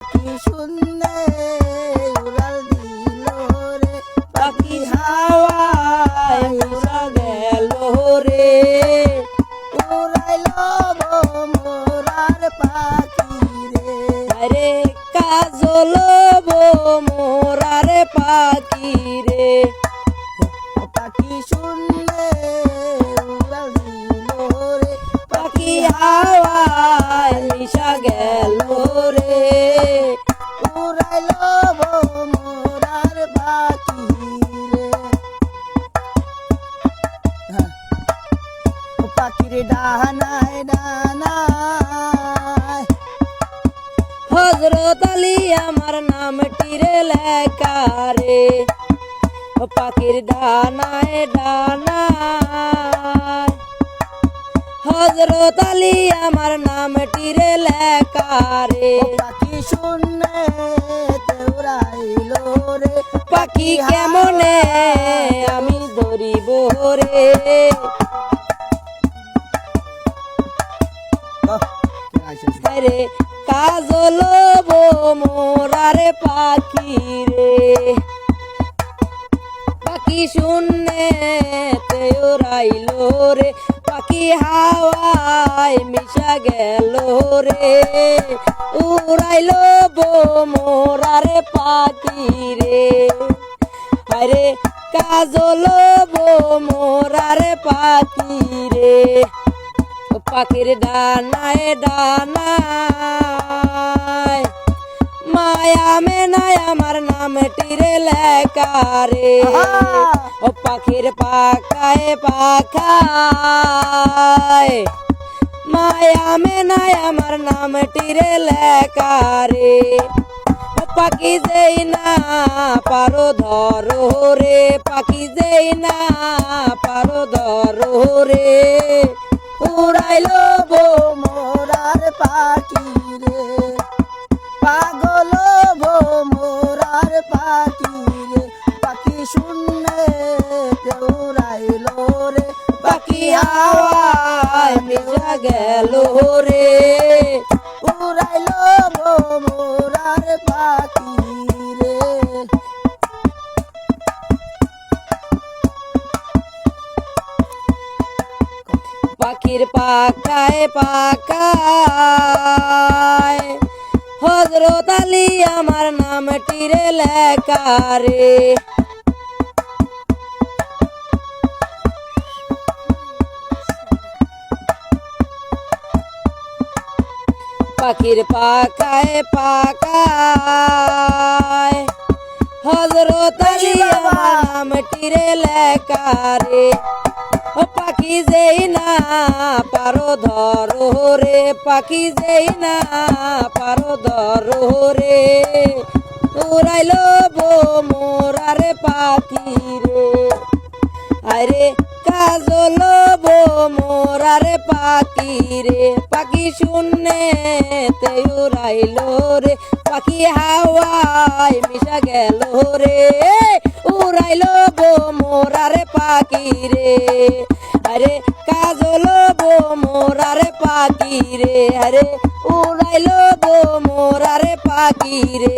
কি শুনলে উড়াল দিল রে। পাখি হাওয়ায় উড়া গেল রে। উড়াইল মোরার পাখি রে। আরে কাজল মোরার পাখি রে। পাখি শুনলে উড়াল দিল রে। পাখি হাওয়ায় মিশা গেল হ্যাঁ। পাখির ডানায় ডানায়। হজরত আলী আমার নামটি রে। লেখা পাখির ডানায় ডানায়। হজরত আলী আমার নামটি রে লেখা রে। ও পাখি শুনলে তেউরাইল রে। পাখি কেমনে আমি ধরিব রে। রে কাজল মোরারে পাখি রে। পাখি শূন্যে তেরাইল রে। হাওয়ায় মিশা গেল রে। উড়াইল বো মোরারে পাখি রে। আরে কাজল মোরারে পাখি রে। পাখির ডানায় ডানায় মায়া মেনায় আমার নামটি রে। লেখা ও পাখির পাখায় পাখায়। মায়া মেনায় আমার নামটি রে লেখা ও পাখি যেই না পারো ধরো রে। পাখি যেই না পারো ধরো রে। উড়াইলো বো মোরার পাখি। হাওয়ায় মিশা গেল রে। উড়াইল মোরার পাখি রে। পাখির পাখায় পাখায়, হজরত আলী আমার নামটি রে লেখা রে। পাখির পাখায় পাখায়। হজরত আলী আমার নামটি রে লেখা রে ও পাখি যেই না পারো ধরো রে, পাখি যেই না পারো ধরো রে। উড়াইল বো মোরারে পাখি রে। আরে কাজল মোরারে পাখি রে, পাখি শূন্যে তে উড়াইল রে, পাখি হাওয়ায় মিশা গেল রে, উড়াইল বো মোরারে পাখি রে। আরে কাজল বো মোরারে পাখি রে, আরে উড়াইল বো মোরারে পাখি রে।